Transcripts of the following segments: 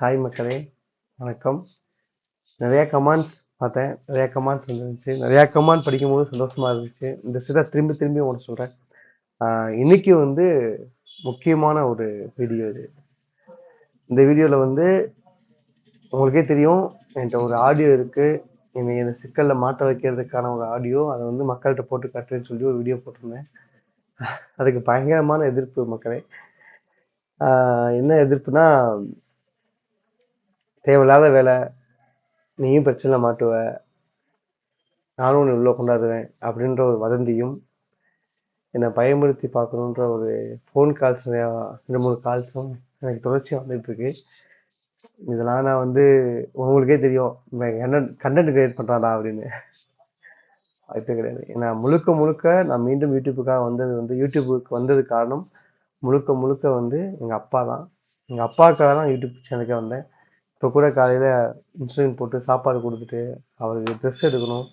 Hi மக்களே. வணக்கம். நிறையா கமெண்ட்ஸ் பார்த்தேன். நிறையா கமெண்ட்ஸ் வந்துருந்துச்சு. நிறையா கமெண்ட் படிக்கும்போது சந்தோஷமாக இருந்துச்சு. இந்த சிதை திரும்பி திரும்பி ஒன்று சொல்கிறேன் இன்னைக்கு வந்து முக்கியமான ஒரு வீடியோ இது. இந்த வீடியோவில் வந்து உங்களுக்கே தெரியும். என்கிட்ட ஒரு ஆடியோ இருக்குது என்னை இந்த சிக்கலில் மாட்ட வைக்கிறதுக்கான ஒரு ஆடியோ அதை வந்து மக்கள்கிட்ட போட்டு காட்டுறேன்னு சொல்லி ஒரு வீடியோ போட்டிருந்தேன். அதுக்கு பயங்கரமான எதிர்ப்பு மக்களே. என்ன எதிர்ப்புனா தேவையில்லாத வேலை. நீயும் பிரச்சனை மாட்டுவ. நானும் உன்னை உள்ளே கொண்டாடுவேன் அப்படின்ற ஒரு வதந்தியும் என்னை பயமுறுத்தி பார்க்கணுன்ற ஒரு ஃபோன் கால்ஸ் நிறையா ரெண்டு மூணு கால்ஸும் எனக்கு தொடர்ச்சியாக வந்துட்டுருக்கு இதெல்லாம் நான் வந்து உங்களுக்கே தெரியும். என்ன கண்டென்ட் கிரியேட் பண்ணுறாடா அப்படின்னு. வாய்ப்பே கிடையாது. ஏன்னா முழுக்க முழுக்க நான் மீண்டும் யூடியூப்புக்காக வந்தது வந்து யூடியூபுக்கு வந்தது காரணம் முழுக்க முழுக்க வந்து எங்கள் அப்பா தான். எங்கள் அப்பாவுக்காக தான் யூடியூப் சேனலுக்கே வந்தேன். இப்போ கூட காலையில் இன்சுலின் போட்டு சாப்பாடு கொடுத்துட்டு அவருக்கு ட்ரெஸ் எடுக்கணும்.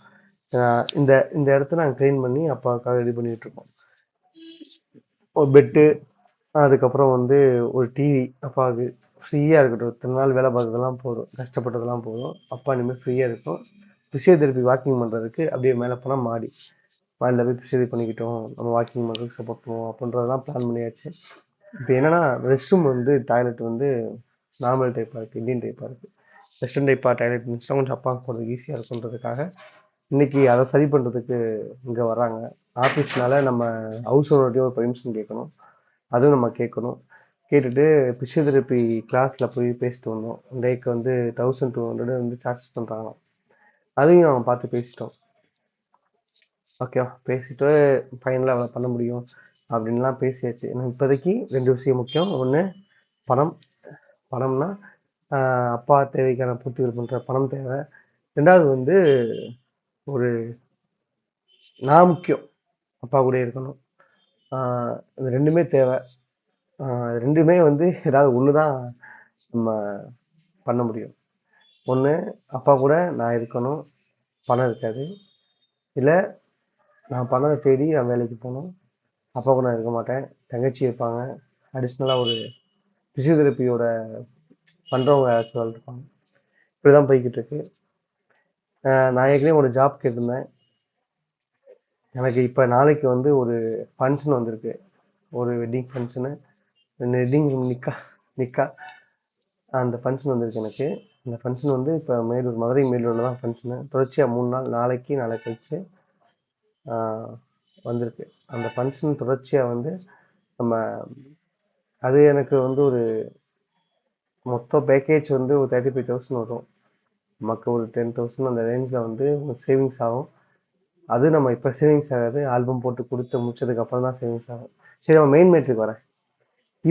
இந்த இந்த இடத்த நாங்கள் க்ளீன் பண்ணி அப்பாவுக்காக ரெடி பண்ணிகிட்ருக்கோம் ஒரு பெட்டு அதுக்கப்புறம் வந்து ஒரு டிவி அப்பாவுக்கு ஃப்ரீயாக இருக்கட்டும். இத்தனை நாள் வேலை பார்த்ததெல்லாம் போதும். கஷ்டப்பட்டதெல்லாம் போதும். அப்பா இனிமேல் ஃப்ரீயாக இருக்கும். ஃபிசியோதெரப்பி வாக்கிங் பண்ணுறதுக்கு அப்படியே மேலே போனால் மாடி. மாடியில் போய் ஃபிசியோதெரப்பி பண்ணிக்கிட்டோம். நம்ம வாக்கிங் பண்ணுறதுக்கு சப்போர்ட் பண்ணுவோம். அப்படின்றதெல்லாம் பிளான் பண்ணியாச்சு. இப்போ என்னன்னா ரெஸ்ட் ரூம் வந்து டாய்லெட் வந்து நார்மல் டைப்பாக இருக்குது இந்தியன் டைப்பாக இருக்குது வெஸ்டர்ன் டைப்பாக டாய்லெட் இருந்துச்சுன்னா கொஞ்சம் அப்பா போகிறதுக்கு ஈஸியாக இருக்குன்றதுக்காக இன்னைக்கு அதை சரி பண்ணுறதுக்கு இங்கே வராங்க ஆஃபீஸ்னால நம்ம ஹவுஸ் ஓனர்டையும் ஒரு பெர்மிஷன் கேட்கணும். அதுவும் நம்ம கேட்கணும். கேட்டுட்டு ஃபிசியோதெரப்பி கிளாஸில் போய் பேசிட்டு வந்தோம். டேக்கு வந்து தௌசண்ட் டூ ஹண்ட்ரட் வந்து சார்ஜ் பண்ணுறாங்க அதையும் அவன் பார்த்து பேசிட்டோம். ஓகேவா பேசிட்டு ஃபைனலாக அவ்வளோ பண்ண முடியும். அப்படின்லாம் பேசியாச்சு. ஏன்னா இப்போதைக்கு ரெண்டு விஷயம் முக்கியம். ஒன்று பணம். பணம்னா அப்பா தேவைக்கான பூர்த்திகள் பண்ணுற பணம் தேவை. ரெண்டாவது வந்து ஒரு நான் முக்கியம். அப்பா கூட இருக்கணும். இது ரெண்டுமே தேவை. ரெண்டுமே வந்து ஏதாவது ஒன்று தான் நம்ம பண்ண முடியும். ஒன்று அப்பா கூட நான் இருக்கணும். பணம் இருக்காது. இல்லை நான் பணத்தை தேடி நான் வேலைக்கு போகணும். அப்பா கூட நான் இருக்க மாட்டேன். தங்கச்சி இருப்பாங்க. அடிஷ்னலாக ஒரு ஃபிசியோதெரப்பியோட பண்ணுறவங்க யாராச்சும் இருப்பாங்க. இப்படி தான் போய்கிட்டு இருக்கு. நான் ஏற்கனவே ஒரு ஜாப் கேட்டிருந்தேன். எனக்கு இப்போ நாளைக்கு வந்து ஒரு ஃபங்க்ஷன் வந்திருக்கு. ஒரு வெட்டிங் ஃபங்க்ஷனு வெட்டிங் நிக்கா நிக்கா. அந்த ஃபங்க்ஷன் வந்திருக்கு எனக்கு. அந்த ஃபங்க்ஷன் வந்து இப்போ மேலூர் மதுரை மேலூரில் தான் ஃபங்க்ஷனு தொடர்ச்சியாக மூணு நாள் நாளைக்கு நாளை கழிச்சு வந்திருக்கு. அந்த ஃபங்க்ஷன் தொடர்ச்சியாக வந்து நம்ம அது எனக்கு வந்து ஒரு மொத்த பேக்கேஜ் வந்து ஒரு தேர்ட்டி ஃபைவ் தௌசண்ட் வரும். நமக்கு ஒரு டென் தௌசண்ட் அந்த ரேஞ்சில் வந்து சேவிங்ஸ் ஆகும். அது நம்ம இப்போ சேவிங்ஸ் ஆகாது ஆல்பம் போட்டு கொடுத்து முடிச்சதுக்கு அப்புறம் தான் சேவிங்ஸ் ஆகும். சரி நம்ம மெயின் மேட்ருக்கு வரேன்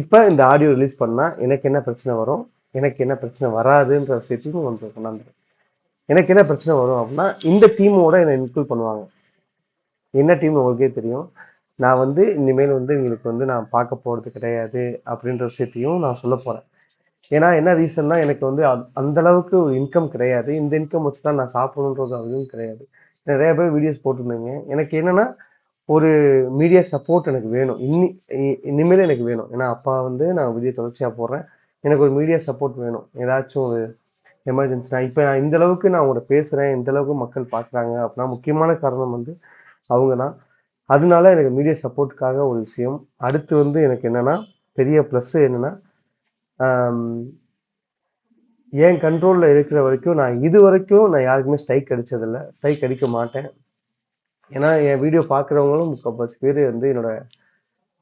இப்போ இந்த ஆடியோ ரிலீஸ் பண்ணால் எனக்கு என்ன பிரச்சனை வரும்? எனக்கு என்ன பிரச்சனை வராதுன்ற விஷயத்தையும் வந்து கொண்டாந்துரும் எனக்கு என்ன பிரச்சனை வரும் அப்படின்னா இந்த டீமோட என்னை இன்க்ளூட் பண்ணுவாங்க. என்ன டீம் உங்களுக்கே தெரியும்? நான் வந்து இனிமேல் வந்து உங்களுக்கு வந்து நான் பார்க்க போகிறது கிடையாது அப்படின்ற விஷயத்தையும் நான் சொல்ல போகிறேன் ஏன்னா என்ன ரீசன்னா எனக்கு வந்து அந்த- அந்த அளவுக்கு ஒரு இன்கம் கிடையாது. இந்த இன்கம் வச்சு தான் நான் சாப்பிடணுன்றது அதுவும் கிடையாது. நிறைய பேர் வீடியோஸ் போட்டிருந்தீங்க. எனக்கு என்னன்னா ஒரு மீடியா சப்போர்ட் எனக்கு வேணும். இன்னி இ- இனிமேல் எனக்கு வேணும். ஏன்னா அப்பா வந்து நான் வீடியோ தொடர்ச்சியாக போடுறேன். எனக்கு ஒரு மீடியா சப்போர்ட் வேணும். ஏதாச்சும் ஒரு எமர்ஜென்சி நான் இப்போ நான் இந்த அளவுக்கு நான் உங்கள்கிட்ட பேசுகிறேன் இந்த அளவுக்கு மக்கள் பார்க்குறாங்க. அப்படின்னா முக்கியமான காரணம் வந்து அவங்க தான் அதனால எனக்கு மீடியா சப்போர்ட்டுக்காக ஒரு விஷயம். அடுத்து வந்து எனக்கு என்னன்னா பெரிய ப்ளஸ் என்னன்னா என் கண்ட்ரோலில் இருக்கிற வரைக்கும் நான் இது வரைக்கும் நான் யாருக்குமே ஸ்ட்ரைக் அடித்ததில்ல ஸ்ட்ரைக் அடிக்க மாட்டேன். ஏன்னா என் வீடியோ பார்க்குறவங்களும் முக்கால்வாசி பேர் வந்து என்னோட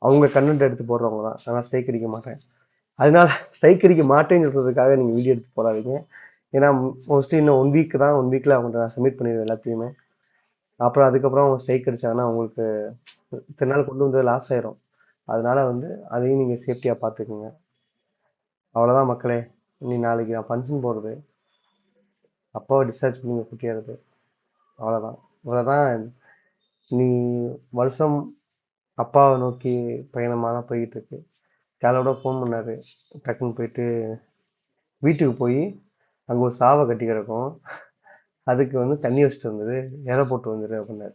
அவங்க கண்டென்ட் எடுத்து போடுறவங்க தான். ஆனால் ஸ்ட்ரைக் அடிக்க மாட்டேன். அதனால ஸ்ட்ரைக் அடிக்க மாட்டேங்கிறதுக்காக நீங்கள் வீடியோ எடுத்து போடாதீங்க. ஏன்னா மோஸ்ட்லி இன்னும் ஒன் வீக் தான். ஒன் வீக்கில் அவங்கள்ட்ட நான் சப்மிட் பண்ணிடுவேன் எல்லாத்தையுமே. அப்புறம் அதுக்கப்புறம் அவங்க ஸ்ட்ரைக் அடிச்சாங்கன்னா அவங்களுக்கு இத்தனை நாள் கொண்டு வந்தது லாஸ் ஆயிரும். அதனால வந்து அதையும் நீங்கள் சேஃப்டியாக பார்த்துக்குங்க. அவ்வளோதான் மக்களே. நீ நாளைக்கு நான் ஃபங்க்ஷன் போகிறது அப்பாவை டிஸ்சார்ஜ் பண்ணி குட்டியாகிறது அவ்வளோதான் இவ்வளோதான் நீ வருஷம் அப்பாவை நோக்கி பயணமாக தான் போய்கிட்டு இருக்கு காலோட ஃபோன் பண்ணார். டக்குன்னு போயிட்டு வீட்டுக்கு போய் அங்கே ஒரு சாவை கட்டி கிடக்கும் அதுக்கு வந்து தண்ணி வச்சுட்டு வந்தது இறை போட்டு வந்துரு அப்படின்னாரு.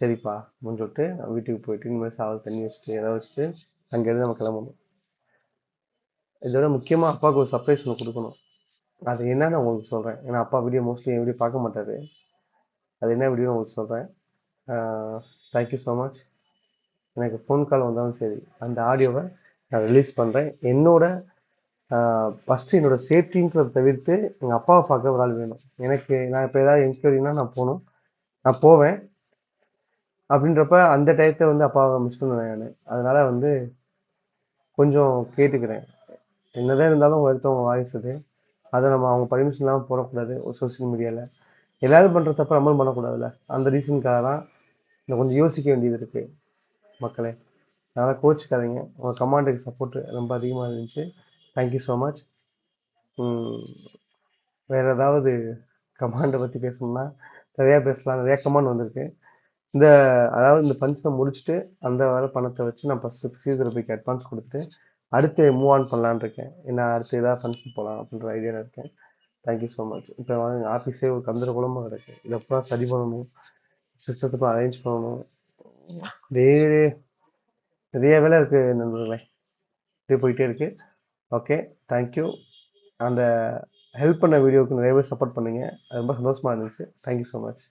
சரிப்பா அப்படின்னு சொல்லிட்டு வீட்டுக்கு போயிட்டு இனிமேல் சாவல் தண்ணி வச்சுட்டு இறை வச்சுட்டு அங்கேருந்து நம்ம கிளம்பணும். இதோட முக்கியமாக அப்பாவுக்கு ஒரு சர்ப்ரைஸ் ஒன்று கொடுக்கணும். அது என்னன்னு உங்களுக்கு சொல்கிறேன் ஏன்னா, அப்பா வீடியோ மோஸ்ட்லி என் வீடியோ பார்க்க மாட்டாரு. அது என்ன வீடியோ உங்களுக்கு சொல்கிறேன் thank you thank you so much. எனக்கு ஃபோன் கால் வந்தாலும் சரி, அந்த ஆடியோவை நான் ரிலீஸ் பண்ணுறேன் என்னோட ஃபஸ்ட்டு என்னோடய சேஃப்டின்றத தவிர்த்து, எங்கள் அப்பாவை பார்க்க ஒரு ஆள் வேணும். எனக்கு நான் இப்போ ஏதாவது என்கொயரினா நான் போகணும் நான் போவேன். அப்படின்றப்ப அந்த டயத்தை வந்து அப்பாவை மிஸ் பண்ணுவேன் நான் அதனால் வந்து கொஞ்சம் கேட்டுக்கிறேன். என்னதான் இருந்தாலும் ஒருத்தவங்க வாய்ஸ் அது. அதை நம்ம அவங்க பர்மிஷன் இல்லாமல் போடக்கூடாது ஒரு சோசியல் மீடியாவில் எல்லாரும் பண்ணுற தப்ப நம்மளும் பண்ணக்கூடாதுல்ல. அந்த ரீசனுக்காக தான் நான் கொஞ்சம் யோசிக்க வேண்டியது இருக்குது மக்களே. அதனால் கோவிச்சுக்காதீங்க. உங்கள் கமாண்டுக்கு சப்போர்ட் ரொம்ப அதிகமாக இருந்துச்சு. Thank you so much. வேறு ஏதாவது கமாண்டை பற்றி பேசணும்னா, நிறையா பேசலாம். நிறையா கமாண்ட் வந்திருக்கு. இந்த அதாவது இந்த ஃபங்ஷன முடிச்சுட்டு, அந்த வர பணத்தை வச்சு நான் ஃபஸ்ட்டு பிசியோதெரபிக்கு அட்வான்ஸ் கொடுத்துட்டு அடுத்து மூவ் ஆன் பண்ணலான்னு இருக்கேன். ஏன்னா, அடுத்து ஏதாவது ஃபங்க்ஷன் போகலாம் அப்படின்ற ஐடியாவில் இருக்கேன். Thank you so much. இப்போ எங்கள் ஆஃபீஸே ஒரு கந்தரகுலமாக கிடக்கு. இதை அப்புறம் சரி பண்ணணும். சிஸ்டத்துக்கும் அரேஞ்ச் பண்ணணும். டெய்லி நிறைய வேலை இருக்குது நண்பர்களே. இப்படியே போயிட்டே இருக்குது ஓகே. Thank you. அந்த ஹெல்ப் பண்ண வீடியோவுக்கு நிறைய பேர் சப்போர்ட் பண்ணீங்க. அது ரொம்ப சந்தோஷமாக இருந்துச்சு. Thank you so much.